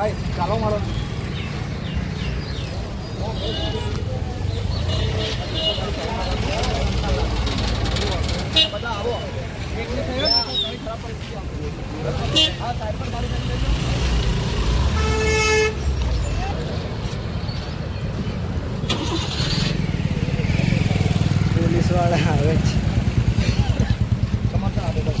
ભાઈ ચાલો મારો બધા આવો ખરાબ પરિસ્થિતિ હા સાહેબ પણ મારી વાળા આવે છે સમર્થન આપો બસ.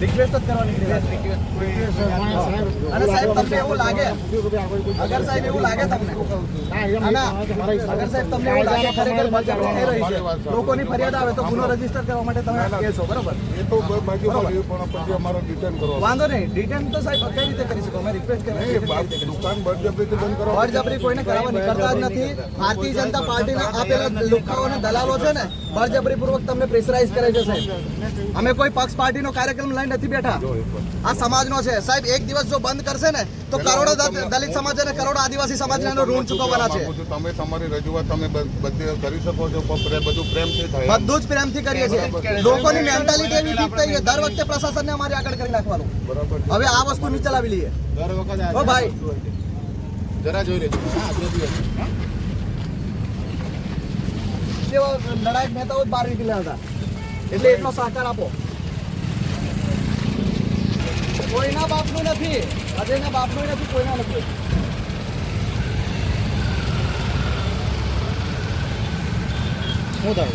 રિક્વેસ્ટ જ કરવાની રિક્વેસ્ટ અને સાહેબ તમને એવું લાગે અગર સાહેબ એવું લાગે તમને અગર સાહેબ તમને એવું લાગે ખરેખર બળજબરી થઈ રહી છે લોકોની ફરિયાદ આવે તો ગુનો રજિસ્ટર કરવા માટે તમે કહેશો બરોબર? એ તો પણ પછી અમારો ડિટેન કરો. વાંધો નહીં ડિટેન તો સાહેબ કઈ રીતે કરી શકો? અમે રિક્વેસ્ટ નહીં બાપ કરી દુકાન બળજબરીથી બંધ કરો. બળજબરી કોઈને કરાવવા નીકળતા જ નથી. ભારતીય જનતા પાર્ટીના આપેલા પેલા લુખાઓ દલાલો છે ને બળજબરી પૂર્વક તમને પ્રેશરાઇઝ કરે છે સાહેબ. અમે કોઈ પક્ષ પાર્ટીનો કાર્યક્રમ લઈ નથી બેઠા. આ સમાજનો છે. સાહેબ એક દિવસ જો બંધ કરશે ને તો કરોડો દલિત સમાજ અને કરોડો આદિવાસી સમાજને એનો ઋણ ચૂકવવાના છે? તમે તમારી રજૂઆત તમે બધી કરી શકો છો બધું પ્રેમથી થાય. બધું જ પ્રેમથી કરીએ છીએ. લોકોની મેન્ટાલિટી એવી ડીપ થઈ છે દર વખતે પ્રશાસનને અમારી આગળ કરી નાખવાનું. બરાબર. હવે આ વસ્તુ નીચે લાવી લઈએ. ઓ ભાઈ. જરા જોઈ લેજો. જેવા લડાયક નેતાઓ જ બહાર નીકળ્યા હતા. એટલે એટલો સહકાર આપો. કોઈના બાપનું નથી, અજયના બાપનું નથી, કોઈના નથી. શું થયું?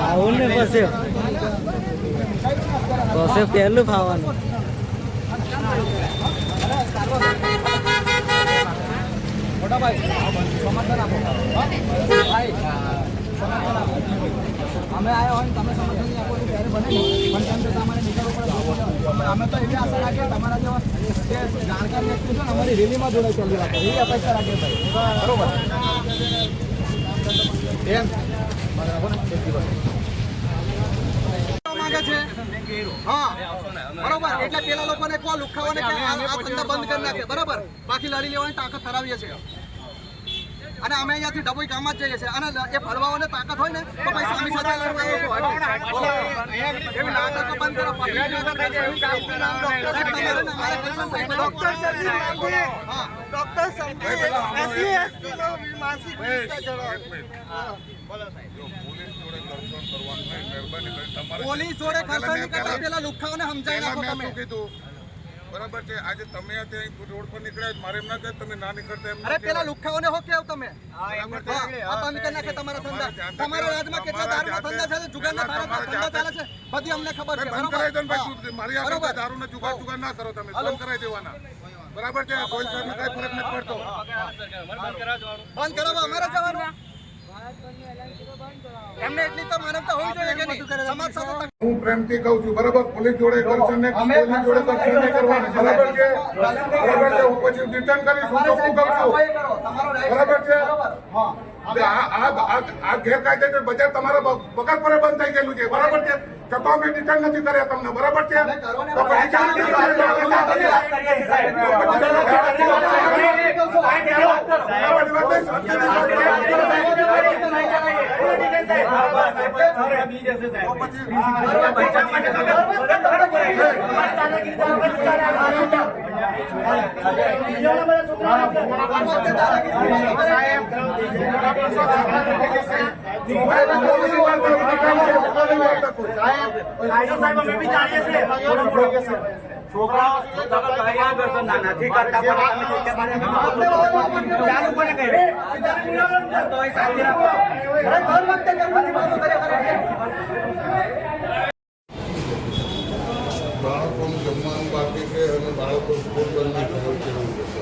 આવું ને પછી? પછી પહેલું આપો અમે આવ્યા હોય તમે સમર્થન આપો ત્યારે બને પણ તેમ છતાં નીકળવું પડે અમે તો એવી આશા રાખીએ તમારા જેવા જાણકાર વ્યક્તિ છે ને, અમારી રેલીમાં જોડે ચાલી રાખો એવી અપેક્ષા રાખીએ બરોબર? એટલે પેલા લોકોને કો લુખાઓને કે આ આ ધંધા બંધ કરી નાખે. બરાબર? બાકી લડી લેવાની તાકાત ધરાવીએ છીએ. અને અમે અહીંયાથી ડબોઈ ગામમાં જ જઈએ છીએ. અને એ ફળવાઓને તાકાત હોય ને તો પછી સામી સાથે પોલીસ જોડે ખર્ચો નહીં કરતા પેલા લુખાઓને સમજાવી નાખો તમે. કીધું? બરાબર છે. આજે તમે આ ત્યાં રોડ પર નીકળ્યા મારે એમ ના કહે તમે ના નીકળતા એમ અરે પેલા લુખાઓને હો કેવ તમે? આ બંધ કરી નાખે તમારા ધંધા. તમારા રાજમાં કેટલા દારૂના ધંધા છે? જુગારના તમારા ધંધા ચાલે છે? બધી અમને ખબર છે. બંધ કરાવી દો ભાઈ મારી આગળ બરોબર. દારૂ ને જુગાર જુગાર ના કરો તમે. બંધ કરાવી દેવાના. બરાબર છે? કોઈ સાહેબને કઈ ફરક નથી પડતો. બંધ કરાવવા અમારે જવાનું. એમને એટલી તો માનવતા હોવી જોઈએ કે નહીં? સમાજ સાથે હું પ્રેમથી કહું છું બરાબર? પોલીસ જોડે કરશે ને પોલીસ જોડે કરશે નહીં કરવાનું બરાબર છે બરાબર છે. હું પછી રિટર્ન કરીશ હું ચોખ્ખું કહું છું. કરો. તમારો right બરાબર છે? હા. આ આ આ- આ ગેરકાયદેસર બજાર તમારા બ- પગાર પર બંધ થઈ ગયેલું છે બરાબર છે છતાં અમે રિટર્ન નથી કર્યા તમને બરાબર છે અમે કરો ને તો પછી ચાલુ કરી દો. બરાબરની વાત નહીં. તો પછી અરે દર વખતે ગરમીની વાતો કર્યા કરે બાળકોનું જમવાનું બાકી છે અને બાળકો સ્કૂલ બંધ થયું છે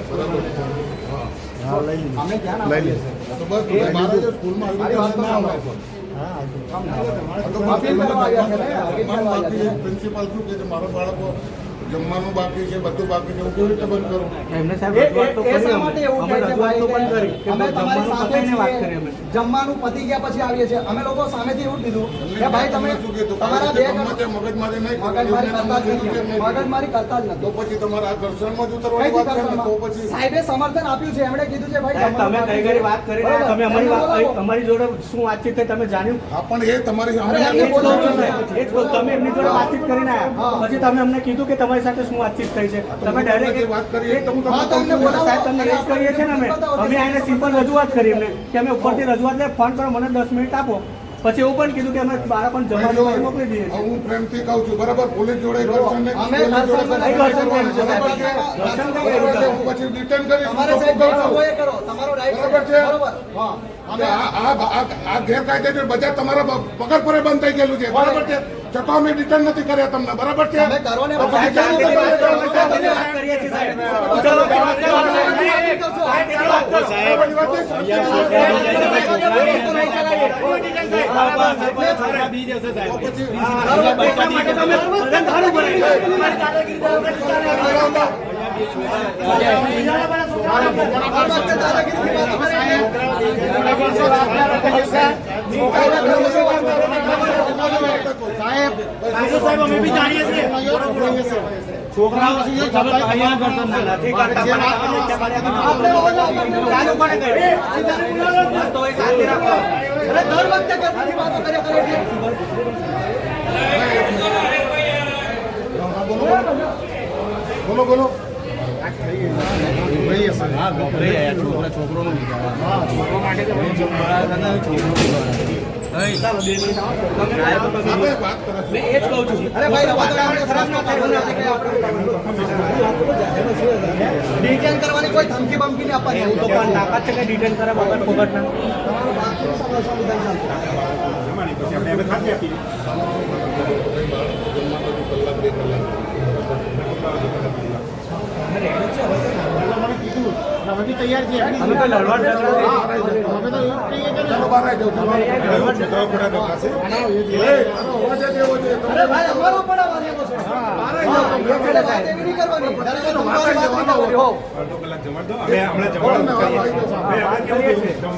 બરાબર હા લઈ છે પ્રિન્સિપાલ શું કે છે મારા બાળકો જમવાનું બાકી છે બધું બાકી છે હું કેવી રીતે બંધ કરું? એમને સાહેબ અમે. અમે જમવાનું સાથે પતાઈને વાત કરી અમે. જમવાનું પતી ગયા પછી આવીએ છીએ. અમે લોકો સામેથી એવું કીધું કે ભાઈ તમે શું કીધું? તમારા બે મગજમારી નહીં. મગજમારી કરતા જ નથી. તો પછી તમારા દર્શનમાં ઘર્ષણમાં જ ઉતરવાની વાત છે તો પછી સાહેબે સમર્થન આપ્યું છે. એમણે કીધું છે ભાઈ તમે કઈ ઘડી વાત કરી રહ્યા તમે અમારી વાત અમારી જોડે શું વાતચીત થઈ તમે જાણ્યું? હા પણ એ તમારી કહું. તમે એમની જોડે વાતચીત કરીને આવ્યા પછી તમે અમને કીધું કે તમારી સાથે શું વાતચીત થઈ છે? તમે ડાયરેક્ટ વાત કરીએ તો હું તમને તમને છું. સાહેબ તમને એ કરીએ છીએ ને અમે. અમે આને સિમ્પલ રજૂઆત કરી એમને કે અમે ઉપરથી રજૂઆત લે ફોન કરો મને દસ મિનિટ આપો. પછી એવું પણ કીધું કે અમે બાળકોને જમવાનું જમા મોકલી દઈએ હું પ્રેમથી કહું છું. બરાબર? પોલીસ જોડે અમે પછી રિટર્ન કરીશ. તમારો બરાબર છે? હા. આ ગેરકાયદે બજાર તમારા પગાર પર બંધ થઈ ગયેલું છે. બરાબર છે? છતાં અમે રિટર્ન નથી કર્યા તમને બરાબર છે તમે છીએ સાહેબ. બરાબરની વાત નહીં. તો પછી છોકરાઓ છે? નથી કરતા. દર વખતે ગરમીની વાતો કર્યા કરે બોલો બોલો આપણે વાત ના કરવાની કોઈ ધમકી બમકી નહીં આપવાની એવું તો પણ તાકાત છે કે ડિટેન કરે વગર ફોગટના તમારું કલાક સંવિધાન ચાલતું. અમે તો લડવા જ ચાલો બહાર આવી જાઓ, ચાલો. એ, અવાજ જ છે. અરે ભાઈ અમારો પણ અવાજ એવો છે. આપણે વાત એવી નહીં કરવાની જ્યારે તો વાત કરવાની હો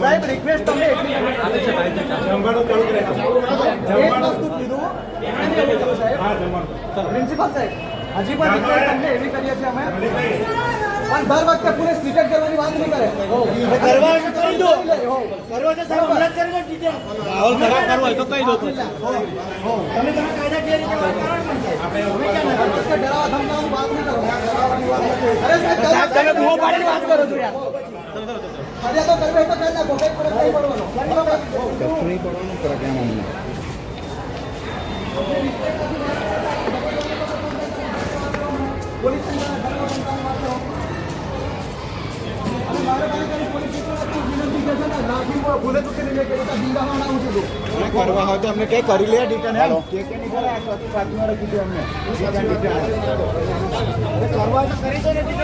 સાહેબ રિક્વેસ્ટ તમને એટલી એક વસ્તુ કીધું. એમને એવું કીધું સાહેબ. પ્રિન્સિપાલ સાહેબ હજી પણ રિક્વેસ્ટ તમને એવી કરીએ છીએ અમે. પણ દર વખતે પોલીસ રિટેક કરવાની વાત નહીં કરે. કરવા કરી દો. કરવા છે સાહેબ હમણાં કરી દો ડિટેલ રાહુલ ખરાબ કરવો હોય તો કહી દો તમે તમે કાયદાકીય રીતે વાત કરો ને પણ સાહેબ. અમે ક્યાં ના કરો? કે ડરાવા ધમકાવવાની વાત નહીં કરો. ડરાવવાની વાત નહીં. અરે સાહેબ તમે બૂમો પાડીને વાત કરો છો યાર. નહીં પડવાનો. કરવા હોય તો અમને કઈ કરી લે ડિટન હેલો કરે અમને કરવા તો કરી દો ને કરો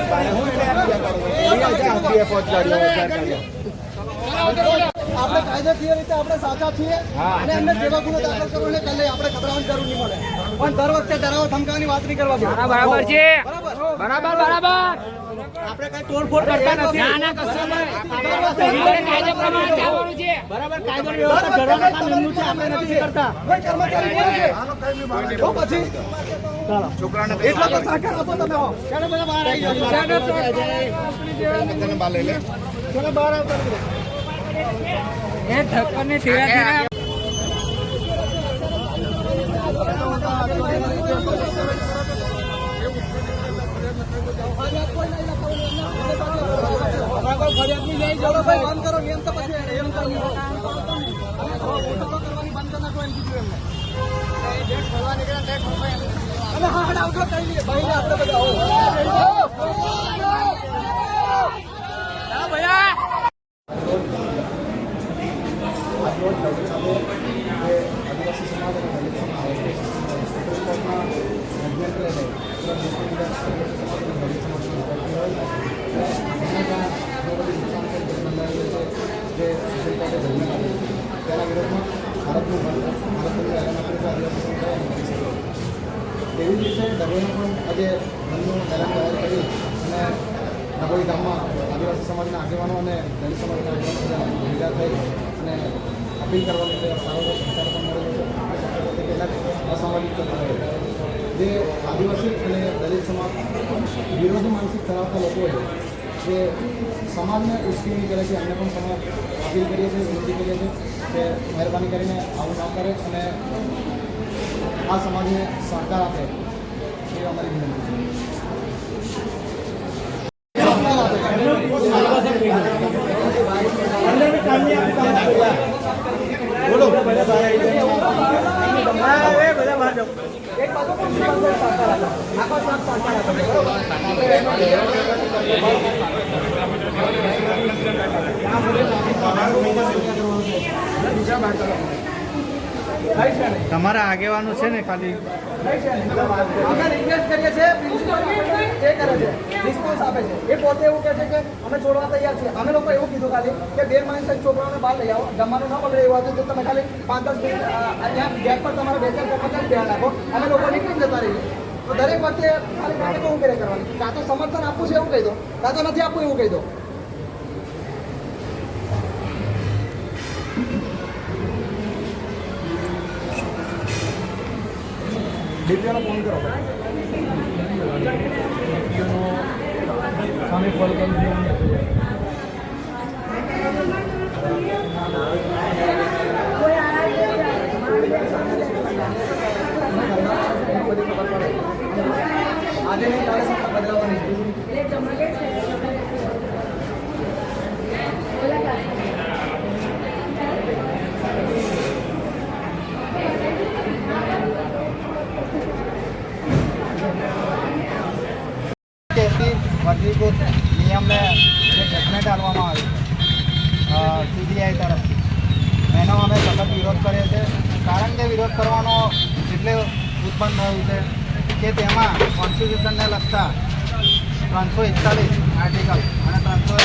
આપણે કાયદાકીય રીતે આપણે સાચા છીએ અને એમને જેવા ગુનો દાખલ કરવો એને કાલે આપણે ગભરાવાની જરૂર નહીં પડે. પણ દર વખતે ડરાવો ધમકાવાની વાત નહીં કરવા બરાબર છે. બરાબર. બરાબર બરાબર. આપણે કઈ તોડફોડ કરતા નથી. ના ના કશું કાયદો પ્રમાણે ચાલવાનું છે. બરાબર કાયદો વ્યવસ્થા ઘરવાનું કામ એમનું છે આપણે નથી કરતા. કોઈ કર્મચારી બોલે છે તો પછી ચાલો. એટલો તો સહકાર આપો તમે હો. ચાલો બધા બહાર આવી જાઓ. તને બાર લઈ લે. ચાલો બહાર આવતા. એ ઢક્કરની ટીવાથી ચાલો ભાઈ બંધ કરો નિયમ તો પછી એમ કરવાની બંધ કરી નાખો એમ કીધું એમને. અને હા હા આવજો કઈ નહીં. ભાઈ આપણે બધા આવો. એવી જ રીતે ડભોઈનું પણ આજે બંધનું એલાન જાહેર કરી અને ડભોઈ ગામમાં આદિવાસી સમાજના આગેવાનો અને દલિત સમાજના આગેવાનો ભેગા થઈ અને અપીલ કરવાની માટે સારો એવો સહકાર પણ મળેલો છે કેટલાક અસામાજિક તત્વો જે આદિવાસી અને દલિત સમાજ વિરોધી માનસિક ધરાવતા લોકો છે જે સમાજને ઉશ્કેરણી કરે છે અમને પણ સમાજ અપીલ કરીએ છીએ વિનંતી કરીએ છીએ કે મહેરબાની કરીને આવું ન કરે અને આ સમાજને સહકાર આપે એ અમારી વિનંતી છે અંદર બી કામની આપી કામ બોલો બધા બહાર આવી જાઓ. ભાગ બાજુ પ્રિન્સિપાલ સાહેબ સહકાર આપે. આખો સ્ટાફ સહકાર આપે. તમારા આગેવાનો છે ને ખાલી? અમે રિક્વેસ્ટ કરીએ છીએ પ્રિન્સિપલ એ કરે છે રિસ્પોન્સ આપે છે. એ પોતે એવું કહે છે કે અમે છોડવા તૈયાર છીએ. અમે લોકો એવું કીધું ખાલી કે બે માણસ છોકરાઓને બહાર લઈ આવો. જમવાનું ન બગડે એવું તો તમે ખાલી પાંચ દસ મિનિટ ત્યાં ગેટ પર તમારા બે ધ્યાન રાખો. અમે લોકો નીકળી જતા રહીએ. તો દરેક વખતે ખાલી નાટકો હું કરે કરવાની. કાં તો સમર્થન આપવું છે એવું કહી દો, કાં તો નથી આપવું એવું કહી દો. ડીપીઓનો ફોન કરો. સામે કોલ આજે બદલાવાની તેરથી વર્ગીકૃત નિયમને જે જજમેન્ટ આપવામાં આવ્યું સીબીઆઈ તરફથી એનો અમે સખત વિરોધ કરે છે. કારણ કે વિરોધ કરવાનો એટલે ઉત્પન્ન થયું છે કે તેમાં કોન્સ્ટિટ્યુશનને લગતા ત્રણસો એકતાલીસ આર્ટિકલ અને ત્રણસો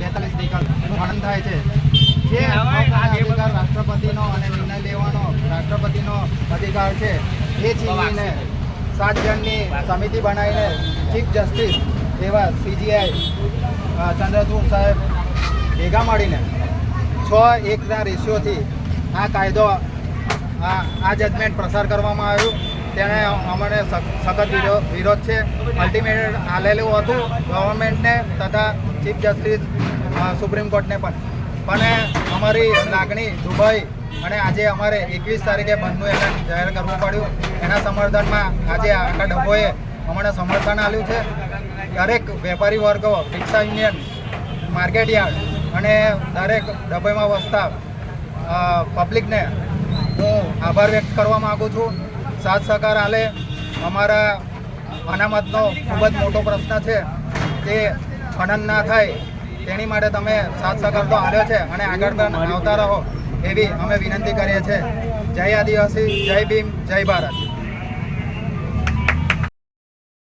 બેતાલીસ નિકલ વર્ણન થાય છે. જે અધિકાર રાષ્ટ્રપતિનો અને નિર્ણય લેવાનો રાષ્ટ્રપતિનો અધિકાર છે. એ છીનવીને સાત જણની સમિતિ બનાવીને ચીફ જસ્ટિસ એવા સીજીઆઈ ચંદ્રચૂડ સાહેબ ભેગા મળીને છ એકના રેશિયોથી આ કાયદો, આ જજમેન્ટ પ્રસાર કરવામાં આવ્યું. તેણે અમને સખ- સખત વિરોધ છે. અલ્ટિમેટ આલેલું હતું ગવર્મેન્ટને તથા ચીફ જસ્ટિસ સુપ્રીમ કોર્ટને પણ. પણ અમારી લાગણી દુબઈ અને આજે અમારે એકવીસ તારીખે બંધનું એલાન જાહેર કરવું પડ્યું. એના સમર્થનમાં આજે આખા ડબ્બોએ અમને સમર્થન આપ્યું છે. દરેક વેપારી વર્ગો, રિક્ષા યુનિયન માર્કેટ યાર્ડ અને દરેક ડબ્બાઈમાં વસતા પબ્લિકને હું આભાર વ્યક્ત કરવા માગું છું. સાથ સહકાર આલે. અમારા અનામતનો ખૂબ જ મોટો પ્રશ્ન છે તે ખનન ના થાય તેની માટે તમે સાથ સહકાર તો આવ્યો છે અને આગળ આવતા રહો એવી અમે વિનંતી કરીએ છીએ. જય આદિવાસી, જય ભીમ, જય ભારત.